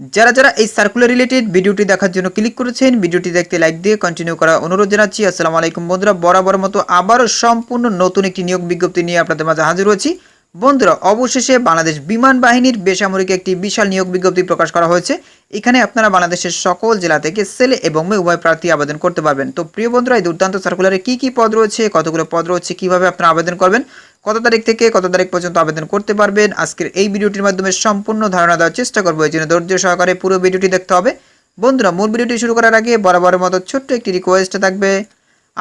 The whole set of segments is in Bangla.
যারা যারা এই সার্কুলার রিলেটেড ভিডিওটি দেখার জন্য ক্লিক করেছেন, ভিডিওটি দেখতে লাইক দিয়ে কন্টিনিউ করা অনুরোধ জানাচ্ছি। আসসালামু আলাইকুম বন্ধুরা, বরাবর মতো আবারও সম্পূর্ণ নতুন একটি নিয়োগ বিজ্ঞপ্তি নিয়ে আপনাদের মাঝে হাজির হয়েছি। বন্ধুরা, অবশেষে বাংলাদেশ বিমান বাহিনীর বেসামরিক একটি বিশাল নিয়োগ বিজ্ঞপ্তি প্রকাশ করা হয়েছে। এখানে আপনারা বাংলাদেশের সকল জেলা থেকে সেলে এবং মেয়ে উভয় প্রার্থী আবেদন করতে পারবেন। তো প্রিয় বন্ধুরা, এই দুর্দান্ত সার্কুলারে কি কি পদ রয়েছে, কতগুলো পদ রয়েছে, কীভাবে আপনারা আবেদন করবেন, কত তারিখ থেকে কত তারিখ পর্যন্ত আবেদন করতে পারবেন, আজকের এই ভিডিওটির মাধ্যমে সম্পূর্ণ ধারণা দেওয়ার চেষ্টা করব। এই জন্য ধৈর্য সহকারে পুরো ভিডিওটি দেখতে হবে। বন্ধুরা, মূল ভিডিওটি শুরু করার আগে বরাবরের মতো ছোট্ট একটি রিকোয়েস্ট থাকবে।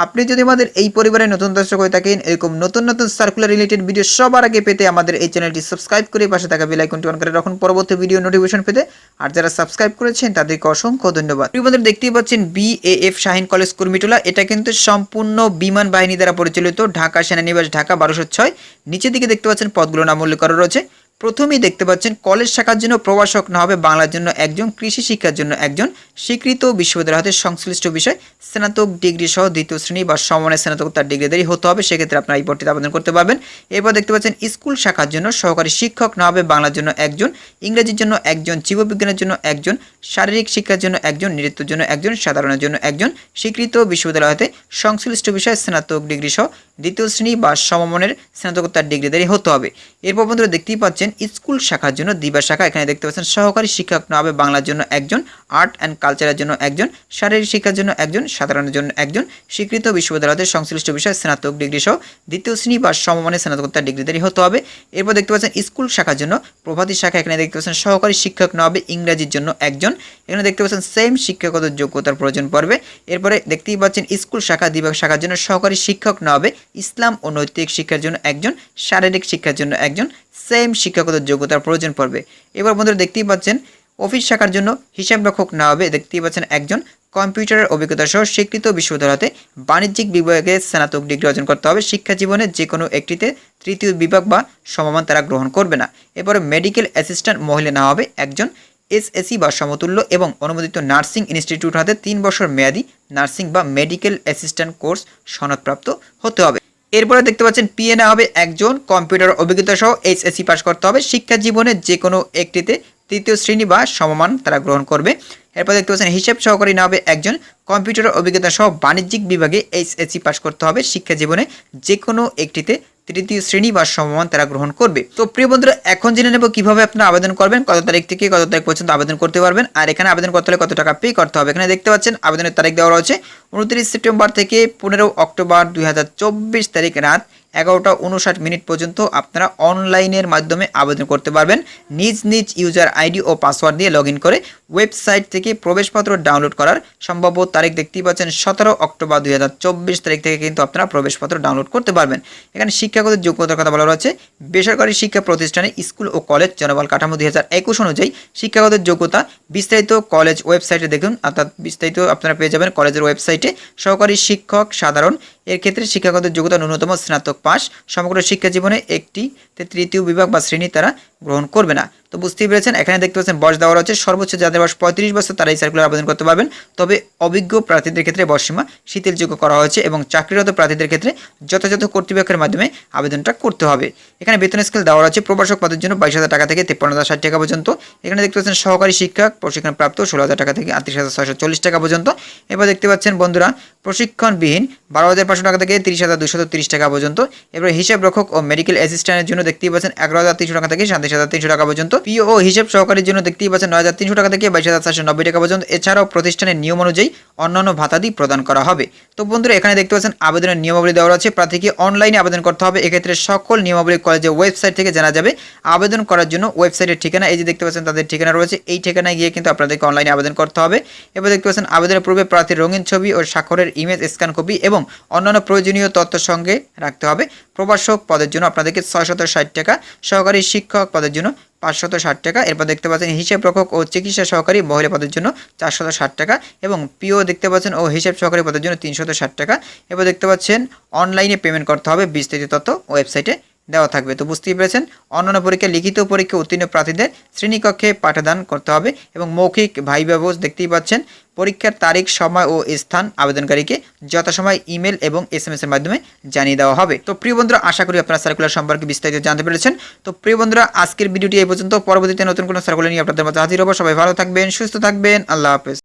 আপনি যদি আমাদের এই পরিবারের নতুন দর্শক হয়ে থাকেন, এরকম নতুন নতুন সার্কুলার রিলেটেড ভিডিও সবার আগে পেতে আমাদের এই চ্যানেলটি সাবস্ক্রাইব করে পাশে থাকা বেল আইকনটি অন করে রাখুন। পরবর্তী ভিডিও নোটিফিকেশন পেতে আর যারা সাবস্ক্রাইব করেছেন, তাদেরকে অসংখ্য ধন্যবাদ। বন্ধুরা, দেখতেই পাচ্ছেন বিএএফ শাহিন কলেজ কুর্মিটোলা। এটা কিন্তু সম্পূর্ণ বিমান বাহিনী দ্বারা পরিচালিত ঢাকা সেনানিবাস ঢাকা বারোশো ছয়। নিচের দিকে দেখতে পাচ্ছেন পদগুলো নাম উল্লেখ করা রয়েছে। প্রথমেই দেখতে পাচ্ছেন কলেজ শাখার জন্য প্রভাষক না হবে বাংলার জন্য একজন, কৃষি শিক্ষার জন্য একজন, স্বীকৃত বিশ্ববিদ্যালয় হাতে সংশ্লিষ্ট বিষয়, স্নাতক ডিগ্রি সহ দ্বিতীয় শ্রেণি বা সমানের স্নাতকোত্তর ডিগ্রিধারী হতে হবে, সেক্ষেত্রে আপনারা এই পদটিতে আবেদন করতে পারবেন। এরপর দেখতে পাচ্ছেন স্কুল শাখার জন্য সহকারী শিক্ষক না হবে বাংলার জন্য একজন, ইংরেজির জন্য একজন, জীববিজ্ঞানের জন্য একজন, শারীরিক শিক্ষার জন্য একজন, নৃত্যের জন্য একজন, সাধারণের জন্য একজন, স্বীকৃত বিশ্ববিদ্যালয় হতে সংশ্লিষ্ট বিষয় স্নাতক ডিগ্রি সহ দ্বিতীয় শ্রেণি বা সমমানের স্নাতকোত্তর ডিগ্রিধারী হতে হবে। এরপর বন্ধুরা দেখতেই পাচ্ছেন স্কুল শাখার জন্য দিবা শাখা। এখানে দেখতে পাচ্ছেন, সহকারী শিক্ষক না হবে বাংলার জন্য একজন, আর্ট অ্যান্ড কালচারের জন্য একজন, শারীরিক শিক্ষার জন্য একজন, সাধারণের জন্য একজন, স্বীকৃত বিশ্ববিদ্যালয়ের সংশ্লিষ্ট বিষয় স্নাতক ডিগ্রি সহ দ্বিতীয় শ্রেণি বা সমমানের স্নাতকোত্তর ডিগ্রিধারী হতে হবে। এরপর দেখতে পাচ্ছেন, স্কুল শাখার জন্য প্রভাতী শাখা, এখানে দেখতে পাচ্ছেন, সহকারী শিক্ষক না হবে ইংরাজির জন্য একজন। এখানে দেখতে পাচ্ছেন, সেম শিক্ষাগত যোগ্যতার প্রয়োজন পড়বে। এরপরে দেখতেই পাচ্ছেন, স্কুল শাখা দিবা শাখার জন্য সহকারী শিক্ষক না হবে ইসলাম ও নৈতিক শিক্ষার জন্য একজন, শারীরিক শিক্ষার জন্য একজন, সেম শিক্ষাগত যোগ্যতার প্রয়োজন পড়বে। এবার বন্ধুরা দেখতেই পাচ্ছেন, অফিস শাখার জন্য হিসাব রক্ষক না হবে। দেখতেই পাচ্ছেন একজন কম্পিউটারের অভিজ্ঞতা সহ স্বীকৃত বিশ্ববিদ্যালয়তে বাণিজ্যিক বিভাগে স্নাতক ডিগ্রি অর্জন করতে হবে। শিক্ষা জীবনে যে কোনো একটিতে তৃতীয় বিভাগ বা সমমান তারা গ্রহণ করবে না। এরপরে মেডিকেল অ্যাসিস্ট্যান্ট মহিলা না হবে। একজন এসএসসি বা সমতুল্য এবং অনুমোদিত নার্সিং ইনস্টিটিউট হাতে তিন বছর মেয়াদি নার্সিং বা মেডিকেল অ্যাসিস্ট্যান্ট কোর্স সনদপ্রাপ্ত হতে হবে। এরপরে দেখতে পাচ্ছেন পিএনএ হবে একজন, কম্পিউটার অভিজ্ঞতা সহ এইচএসসি পাস করতে হবে। শিক্ষা জীবনে যে কোনো একটিতে তৃতীয় শ্রেণি বা সমমান তারা গ্রহণ করবে। এরপর দেখতে পাচ্ছেন হিসাব সহকারী না হবে একজন, কম্পিউটার অভিজ্ঞতা সহ বাণিজ্যিক বিভাগে এইচএসসি পাস করতে হবে। শিক্ষা জীবনে যে কোনো একটিতে তৃতীয় শ্রেণি বা সমমান তারা গ্রহণ করবে। তো প্রিয় বন্ধুরা, এখন জেনে নেব কীভাবে আপনারা আবেদন করবেন, কত তারিখ থেকে কত তারিখ পর্যন্ত আবেদন করতে পারবেন, আর এখানে আবেদন করতে হলে কত টাকা পে করতে হবে। এখানে দেখতে পাচ্ছেন, আবেদনের তারিখ দেওয়া রয়েছে, উনত্রিশ সেপ্টেম্বর থেকে পনেরো অক্টোবর দুই হাজার চব্বিশ তারিখ রাত এগারোটা উনষাট মিনিট পর্যন্ত আপনারা অনলাইনের মাধ্যমে আবেদন করতে পারবেন। নিজ নিজ ইউজার আইডি ও পাসওয়ার্ড দিয়ে লগ করে ওয়েবসাইট থেকে প্রবেশপত্র ডাউনলোড করার সম্ভাব্য তারিখ দেখতেই পাচ্ছেন সতেরো অক্টোবর দুই হাজার চব্বিশ তারিখ থেকে কিন্তু আপনারা প্রবেশপত্র ডাউনলোড করতে পারবেন। এখানে শিক্ষাগত যোগ্যতার কথা বলা রয়েছে বেসরকারি শিক্ষা প্রতিষ্ঠানে স্কুল ও কলেজ জনবল কাঠামো দুই হাজার একুশ অনুযায়ী শিক্ষাগত যোগ্যতা বিস্তারিত কলেজ ওয়েবসাইটে দেখুন, অর্থাৎ বিস্তারিত আপনারা পেয়ে যাবেন কলেজের ওয়েবসাইটে। সহকারী শিক্ষক সাধারণ এর ক্ষেত্রে শিক্ষাগত যোগ্যতা ন্যূনতম স্নাতক পাস সমগ্র শিক্ষা জীবনে একটি তৃতীয় বিভাগ বা শ্রেণি তারা গ্রহণ করবে না। তো বুঝতেই পেরেছেন। এখানে দেখতে পাচ্ছেন বয়স দেওয়া রয়েছে। সর্বোচ্চ যাদের বয়স পঁয়ত্রিশ বছর, তারা এই সার্কুলার আবেদন করতে পারবেন। তবে অভিজ্ঞ প্রার্থীদের ক্ষেত্রে বয়সীমা শিথিলযোগ্য করা হয়েছে এবং চাকরিরত প্রার্থীদের ক্ষেত্রে যথাযথ কর্তৃপক্ষের মাধ্যমে আবেদনটা করতে হবে। এখানে বেতন স্কেল দেওয়া রয়েছে। প্রবাসক পদের জন্য বাইশ হাজার টাকা থেকে তেপ্পান্ন হাজার ষাট টাকা পর্যন্ত। এখানে দেখতে পাচ্ছেন সহকারী শিক্ষক প্রশিক্ষণ প্রাপ্ত ষোলো হাজার টাকা থেকে আটত্রিশ হাজার ছয়শো চল্লিশ টাকা পর্যন্ত। এবার দেখতে পাচ্ছেন বন্ধুরা, প্রশিক্ষণবিহীন বারো হাজার পাঁচশো টাকা থেকে তিরিশ হাজার দুশো তিরিশ টাকা পর্যন্ত। এবার হিসাব রক্ষক ও মেডিকেল অ্যাসিস্ট্যান্টের জন্য দেখতেই পাচ্ছেন এগারো হাজার তিনশো টাকা থেকে সাতাশ হাজার তিনশো টাকা পর্যন্ত। পিও হিসাব সহকারীর জন্য দেখতেই পাচ্ছেন নয় হাজার তিনশো টাকা থেকে বাইশ হাজার চারশো নব্বই টাকা পর্যন্ত। এছাড়াও প্রতিষ্ঠানের নিয়ম অনুযায়ী অন্যান্য ভাতাদি প্রদান করা হবে। তো বন্ধুরা, এখানে দেখতে পাচ্ছেন আবেদনের নিয়মাবলী দেওয়া আছে প্রার্থীকে অনলাইনে আবেদন করতে হবে। এক্ষেত্রে সকল নিয়মাবলী কলেজের ওয়েবসাইট থেকে জানা যাবে। আবেদন করার জন্য ওয়েবসাইটের ঠিকানা, এই যে দেখতে পাচ্ছেন তাদের ঠিকানা রয়েছে। এই ঠিকানায় গিয়ে কিন্তু আপনাদেরকে অনলাইনে আবেদন করতে হবে। এবার দেখতে পাচ্ছেন আবেদনের পূর্বে প্রার্থীর রঙিন ছবি ও স্বাক্ষরের ইমেজ, স্ক্যান কপি এবং অন্যান্য প্রয়োজনীয় তথ্য সঙ্গে রাখতে হবে। প্রবাসক পদের জন্য আপনাদেরকে ষাট টাকা, সহকারী শিক্ষক পদের জন্য পাঁচশত ষাট টাকা। এরপর দেখতে পাচ্ছেন হিসেব রক্ষক ও চিকিৎসা সহকারী মহিলা পদের জন্য চারশত ষাট টাকা এবং পিও দেখতে পাচ্ছেন ও হিসেব সহকারী পদের জন্য তিনশত ষাট টাকা। এরপর দেখতে পাচ্ছেন, অনলাইনে পেমেন্ট করতে হবে বিস্তারিত তথ্য ওয়েবসাইটে। দেওয়া থাকবে। তো বুঝতেই পেরেছেন? অন্যান্য পরীক্ষা লিখিত পরীক্ষা উত্তীর্ণ প্রার্থীদের শ্রেণীকক্ষে পাঠদান করতে হবে এবং মৌখিক ভাই বোস দেখতেই পাচ্ছেন, পরীক্ষার তারিখ, সময় ও স্থান আবেদনকারীকে যথাসময় ইমেল এবং এস এম এর মাধ্যমে জানিয়ে দেওয়া হবে। তো প্রিয় বন্ধুরা, আশা করি আপনারা সার্কুলার সম্পর্কে বিস্তারিত জানতে পেরেছেন। তো প্রিয় বন্ধুরা, আজকের ভিডিওটি এই পর্যন্ত। পরবর্তীতে নতুন কোনো সার্কুলার নিয়ে আপনাদের মাঝে হাজির হব। সবাই ভালো থাকবেন, সুস্থ থাকবেন। আল্লাহ হাফেজ।